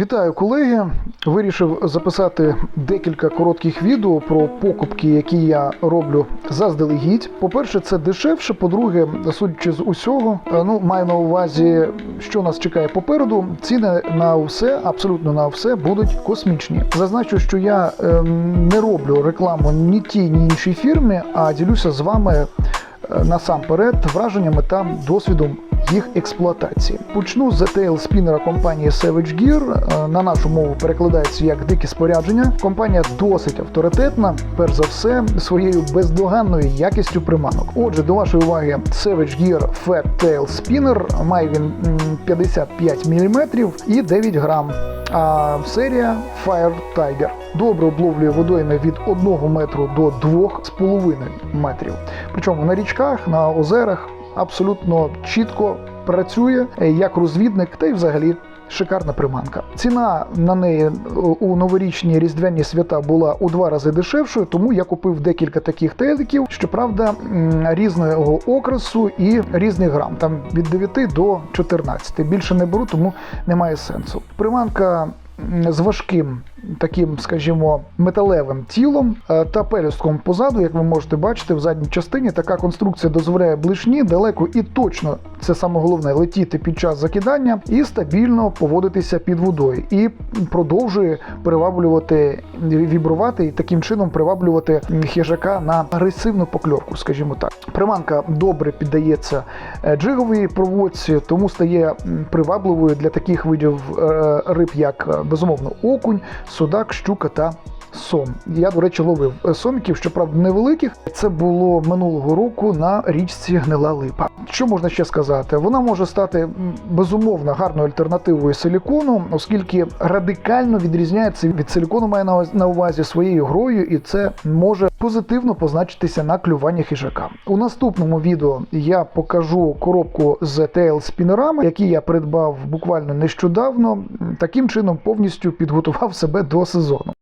Вітаю колеги! Вирішив записати декілька коротких відео про покупки, які я роблю заздалегідь. По-перше, це дешевше. По-друге, судячи з усього, е, ну маю на увазі, що нас чекає попереду. Ціни на все, абсолютно на все, будуть космічні. Зазначу, що я ем, не роблю рекламу ні тій, ні іншій фірмі, а ділюся з вами е, насамперед враженнями та досвідом їх експлуатації. Почну з ETL спінера компанії Savage Gear. Е, На нашу мову перекладається як дикі спорядження. Компанія досить авторитетна, перш за все, своєю бездоганною якістю приманок. Отже, до вашої уваги, Savage Gear Fat Tail Spinner. Має він 55 мм і 9 грам. А серія Fire Tiger добре обловлює водойми від 1 метру до 2,5 метрів. Причому на річках, на озерах абсолютно чітко працює е, як розвідник, та й взагалі. Шикарна приманка. Ціна на неї е, у новорічні різдвяні свята була у два рази дешевшою, тому я купив декілька таких теліків, щоправда, різного окрасу і різних грам, там від 9 до 14. Більше не беру, тому немає сенсу. Приманка з важким таким, скажімо, металевим тілом е, та пелюстком позаду, як ви можете бачити в задній частині, така конструкція дозволяє блишні далеко і точно, це саме головне, летіти під час закидання і стабільно поводитися під водою, і продовжує приваблювати, вібрувати і таким чином приваблювати хижака на агресивну покльовку, скажімо так. Приманка добре піддається е, джиговій проводці, тому стає привабливою для таких видів е, риб, як безумовно окунь, судак, щука та сом. Я, до речі, ловив е, соміків, щоправда, невеликих. Це було минулого року на річці Гнила Липа. Що можна ще сказати? Вона може стати безумовно гарною альтернативою силікону, оскільки радикально відрізняється від силікону, має на увазі- своєю грою, і це може позитивно позначитися на клюванні хижака. У наступному відео я покажу коробку з TL спінерами, які я придбав буквально нещодавно. Таким чином повністю підготував себе до сезону.